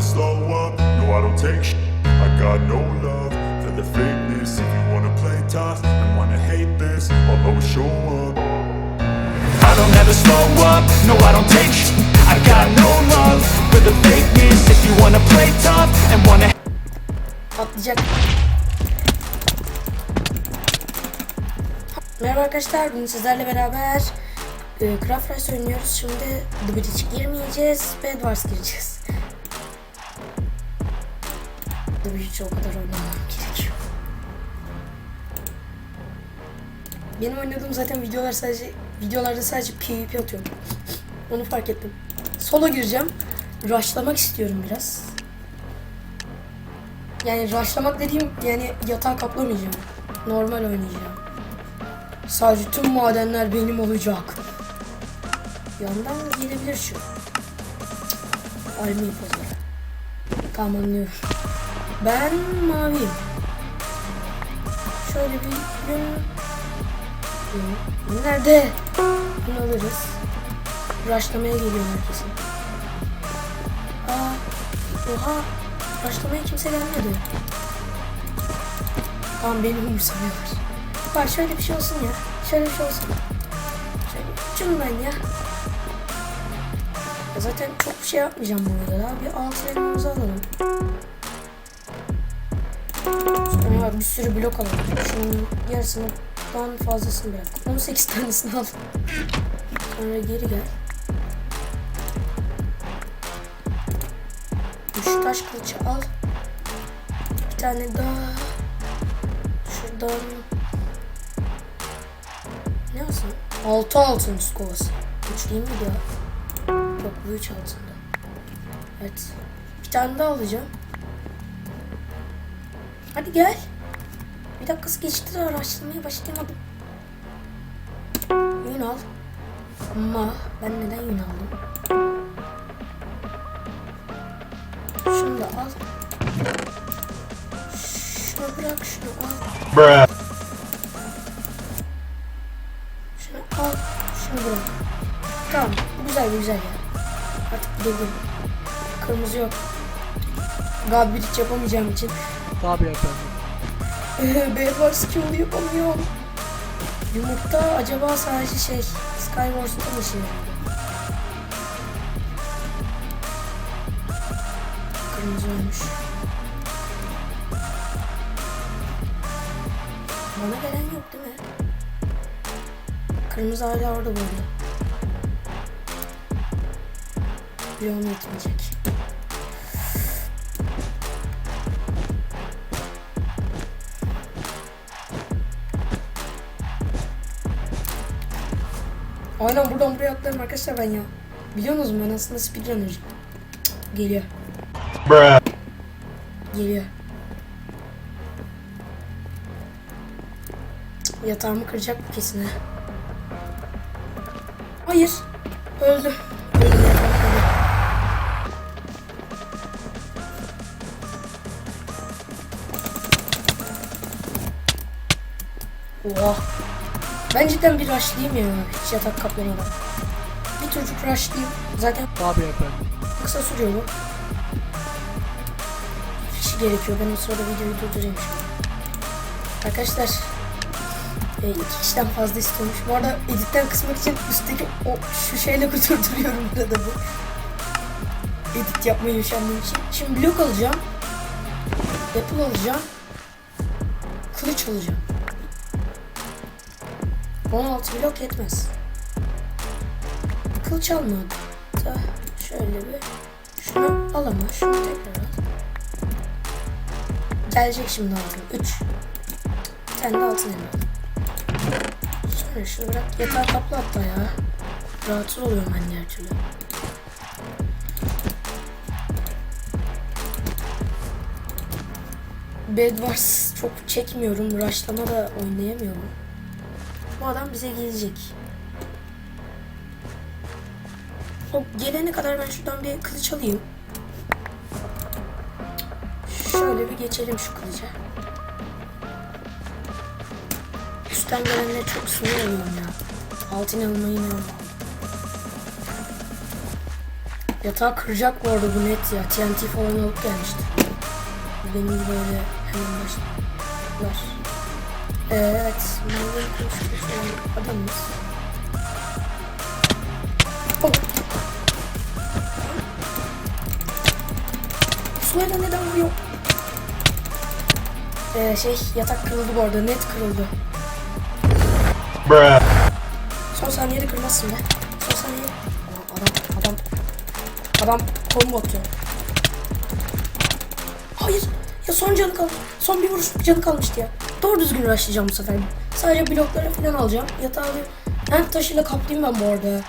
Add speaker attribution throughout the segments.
Speaker 1: never slow up, no I don't take sh- I got no love for the fakeness If you wanna play tough and wanna hate this I'll always show up I don't ever slow up, no I don't take sh- I got no love for the fakeness If you wanna play tough and wanna
Speaker 2: Atlayacak. Merhaba arkadaşlar, bugün sizlerle beraber e, Craft Race oynuyoruz. Şimdi The Bridge girmeyeceğiz, Bed Wars gireceğiz. The Bridge o kadar oynamam gerekiyor. Benim oynadığım zaten videolar sadece videolarda sadece PvP atıyorum. Onu fark ettim. Solo gireceğim. Rushlamak istiyorum biraz. Yani rushlamak dediğim yani yatağa kaplamayacağım. Normal oynayacağım. Sadece tüm madenler benim olacak. Yandan gelebilir şu. Army pazarı. Tamam anlıyorum. Ben maviyim. Şöyle bir gün... Nerede? Bunu alırız. Rushlamaya geliyor herkesin. Aa, oha. Başlamaya kimse gelmedi. Tamam beni umursamıyorlar. Var şöyle bir şey olsun ya. Şöyle bir şey olsun. Şöyle ben ya. Zaten çok bir şey yapmayacağım bu arada. Bir altın elmamızı alalım. Sonra bir sürü blok alalım. Şunun yarısından fazlasını bırak. 18 tanesini al. Sonra geri gel. Üç taş kılıcı al. Bir tane daha. Şuradan. Ne olsun? Altı altın kovası. Üç değil miydi ya? Yok bu üç altında. Evet. Bir tane daha alacağım. Hadi gel. Bir dakikası geçti de araştırmaya başlayamadım. Yün al. Ama ben neden yün aldım? Şunu da al. Şunu bırak şunu al. Şunu al. Şunu bırak. Tamam. Güzel güzel ya. Artık gidelim. Kırmızı yok. Hiç yapamayacağım için.
Speaker 3: Tabii efendim.
Speaker 2: Bedwars skill yapamıyorum. Yumurta acaba sadece şey Skywars'ta mı şey? Kırmızı olmuş. Bana gelen yok değil mi? Kırmızı hala orada böyle. Bir onu yetmeyecek. Aynen buradan buraya atlarım arkadaşlar ben ya. Biliyorsunuz mu ben aslında speedrunner'cıyım. Cık, Geliyor.
Speaker 1: Bruh
Speaker 2: Geliyor. Yatağımı kıracak bu kesin ha. Hayır. Öldü. Öldü. Oha. Ben cidden bir rushlayayım ya. Hiç yatak kaplamadan. Bir çocuk rushlayayım. Zaten
Speaker 3: Tabii efendim.
Speaker 2: kısa sürüyor bu. Kişi gerekiyor. Ben o sırada videoyu durdurayım şimdi. Arkadaşlar e, iki kişiden fazla istiyormuş. Bu arada editten kısmak için üstteki o şu şeyle durduruyorum burada bu. Edit yapmayı üşendiğim için. Şimdi blok alacağım. Apple alacağım. Kılıç alacağım. 16 blok yetmez. Kılıç almadı. Da şöyle bir şunu al ama şunu tekrar al. Gelecek şimdi altın. 3. Bir tane de altın elma. Sonra şunu bırak. Yeter kaplı hatta ya. Rahatsız oluyorum ben diğer türlü. Bed Wars çok çekmiyorum. Rushlama da oynayamıyorum. Bu adam bize gelecek. O gelene kadar ben şuradan bir kılıç alayım. Şöyle bir geçelim şu kılıca. Üstten gelenleri çok sinir ya. Altın almayı ne. Yatağı kıracak bu arada bu net ya. TNT falan alıp gelmişti. Gibi böyle hemen başlar. Evet. Maden konuşmuş olan adamız. Oh. Suela neden vuruyor? Ee, şey yatak kırıldı bu arada net kırıldı. Son saniyede kırmazsın be. Son saniye. Adam adam adam combo atıyor. Hayır. Ya son canı kaldı. Son bir vuruş canı kalmıştı ya. Doğru düzgün rushlayacağım bu sefer. Sadece blokları falan alacağım. Yatağı bir taşıyla kaplayayım ben bu arada.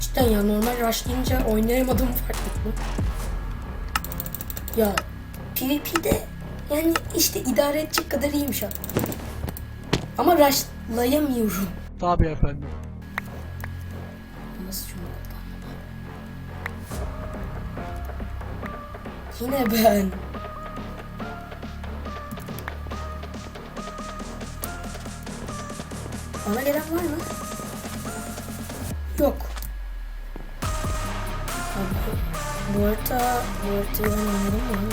Speaker 2: Cidden ya normal rushlayınca oynayamadığımı fark ettim. Ya PvP'de yani işte idare edecek kadar iyiyim şu an. Ama rushlayamıyorum.
Speaker 3: Tabii efendim.
Speaker 2: Nasıl cümle Yine ben. Bana gelen var mı? Yok. Bu arada, bu haritayı ben oynadım mı?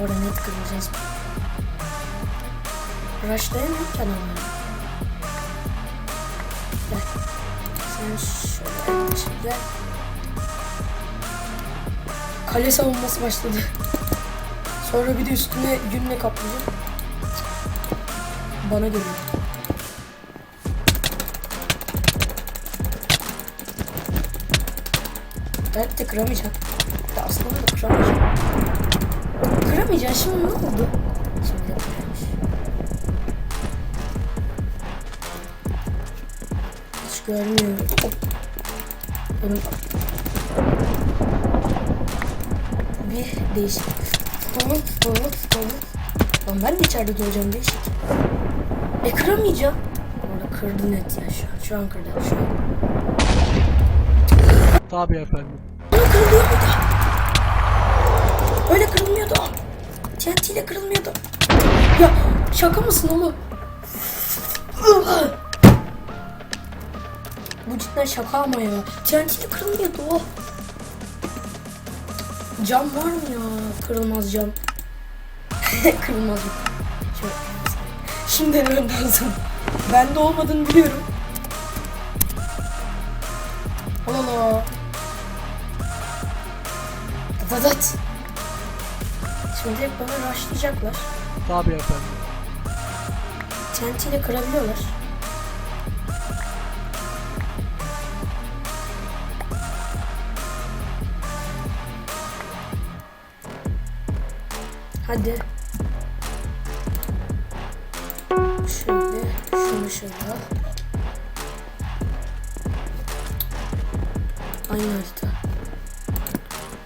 Speaker 2: Orada net kıracağız. Rushlayamıyorum ki adamları. Gel. Sen şöyle yaklaşık gel. Kale savunması başladı. Sonra bir de üstüne günle kaplayacağım. Bana geliyor. Evet de kıramayacağım. Ya aslında da kıramayacağım. Kıramayacağım şimdi ne oldu? Şimdi de kırmış. Hiç görmüyorum. Hop. Benim bir değişik. Tamam, tamam, tamam. Lan ben de içeride duracağım değişik. E kıramayacağım. Orada kırdı net ya şu an. Şu an kırdı. Şu an.
Speaker 3: Tabii efendim.
Speaker 2: Ama kırılıyor muydu? Öyle kırılmıyordu. TNT ile kırılmıyordu. Ya şaka mısın oğlum? Bu cidden şaka ama ya. TNT ile kırılmıyordu o. Cam var mı ya? Kırılmaz cam. Kırılmaz. Şöyle. Şimdi denemem lazım. Bende olmadığını biliyorum. Allah. Dadat. Şimdi direkt bana rushlayacaklar.
Speaker 3: Tabii efendim.
Speaker 2: TNT ile kırabiliyorlar. Hadi. Al. Aynı harita.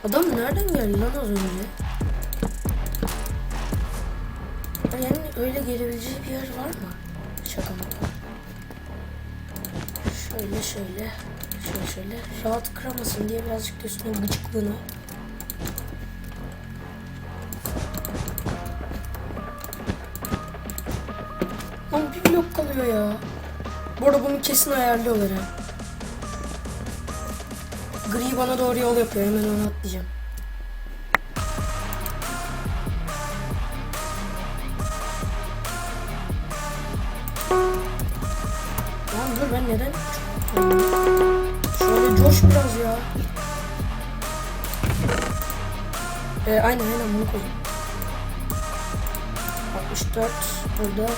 Speaker 2: Adam nereden geldi lan az önce? Yani öyle gelebileceği bir yer var mı? Şaka maka. Şöyle şöyle. Şöyle şöyle. Rahat kıramasın diye birazcık da üstüne gıcıklığına. Lan bir blok kalıyor ya. Bu arada bunu kesin ayarlıyorlar ha. Gri bana doğru yol yapıyor. Hemen onu atlayacağım. Lan dur ben neden? Şöyle coş biraz ya. Ee, aynen aynen bunu koyayım. 64 burada.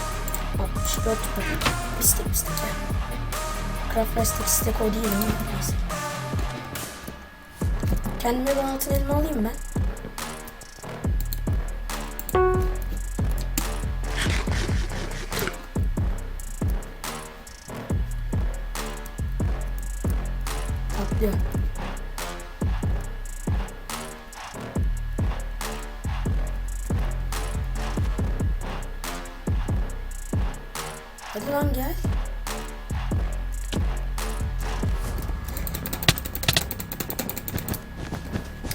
Speaker 2: 64 burada. Bistek bistek ya. Craft Plastic istek o değil neyse. Kendime bir altın elma alayım ben. Hadi lan gel.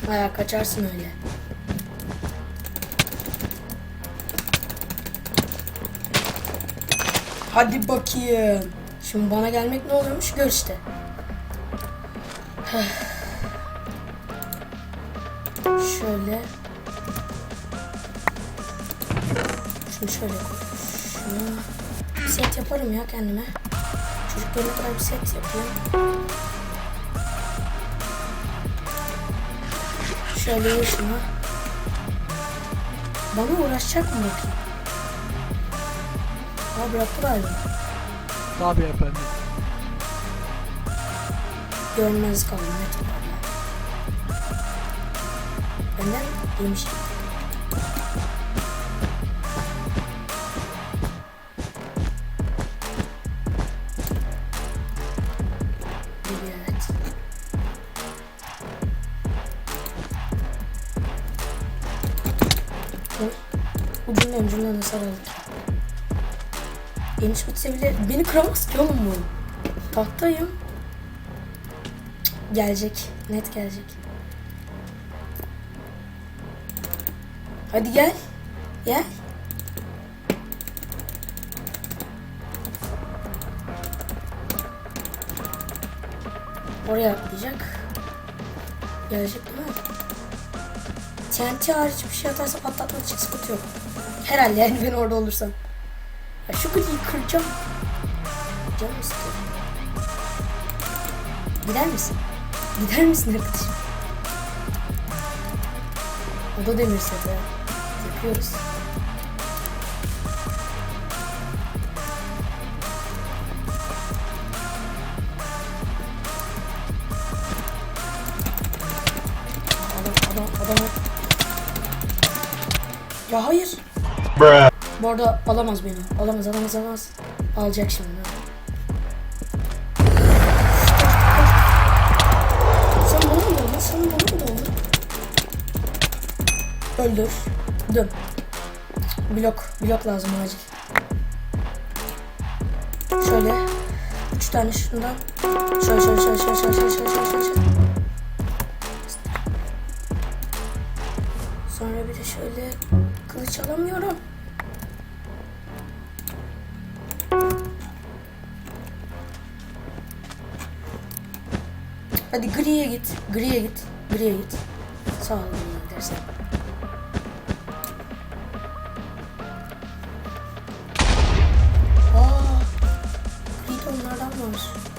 Speaker 2: Baya kaçarsın öyle. Hadi bakayım. Şimdi bana gelmek ne oluyormuş gör işte. Şöyle. Şunu şöyle koy. Şunu bir set yaparım ya kendime. Çocuklarına kadar bir set yapayım. Şöyle şunu. Bana uğraşacak mı bakayım? Aa bıraktı galiba.
Speaker 3: Tabii efendim.
Speaker 2: Görmez kalın. Benden yemiş. Ucundan hasar aldık. Geniş bitse bile beni kıramaz ki oğlum bu. Tahtayım. Gelecek. Net gelecek. Hadi gel. Gel. Oraya atlayacak. Gelecek değil mi? TNT hariç bir şey atarsa patlatmak için sıkıntı yok. Herhalde yani ben orada olursam. Ya şu kutuyu kıracağım. Canım istiyor. Gider misin? Gider misin arkadaşım? O da demir seti. Yapıyoruz. Adam, adam, adam. Ya hayır. Bu arada alamaz beni. Alamaz, alamaz, alamaz. Alacak şimdi. Sen bana mı doldun? Sen bana mı doldun? Öldür. Dön. Blok. Blok lazım acil. Şöyle. Üç tane şundan. Şöyle şöyle şöyle şöyle şöyle şöyle şöyle şöyle Hadi griye git. Griye git. Griye git. Sağ ol griye gidersen. Aa, gri de onlardan var.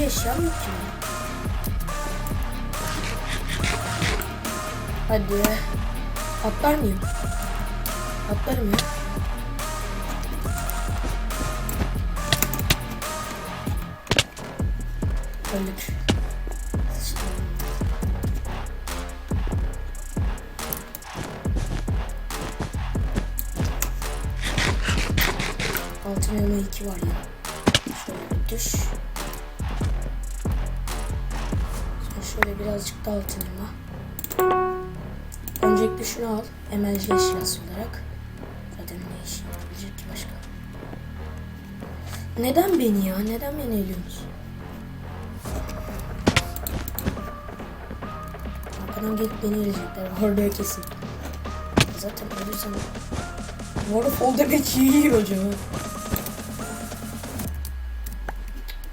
Speaker 2: Enerji eşya mı ki? Hadi. Atlar mıyım? Atlarım ya. Öldük. Altın elma 2 var ya. Şöyle düş. Birazcık daha altın elma. Öncelikle şunu al. MLG eşyası olarak. Zaten ne iş yapabilecek ki başka? Neden beni ya? Neden beni eliyorsunuz? Arkadan gelip beni elecekler. Orada kesin. Zaten ölürsem... Bu arada folder geç yiyor acaba.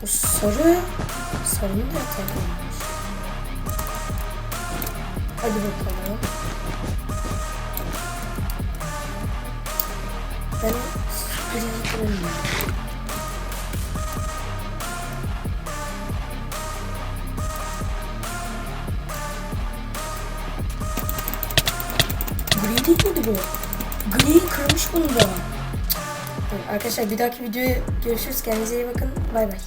Speaker 2: Bu sarı... Sarının da atak olmuş. Hadi bakalım. Ben birinci kırılım. Gri değil miydi bu? Gri kırmış bunu da. Arkadaşlar bir dahaki videoya görüşürüz. Kendinize iyi bakın. Bay bay.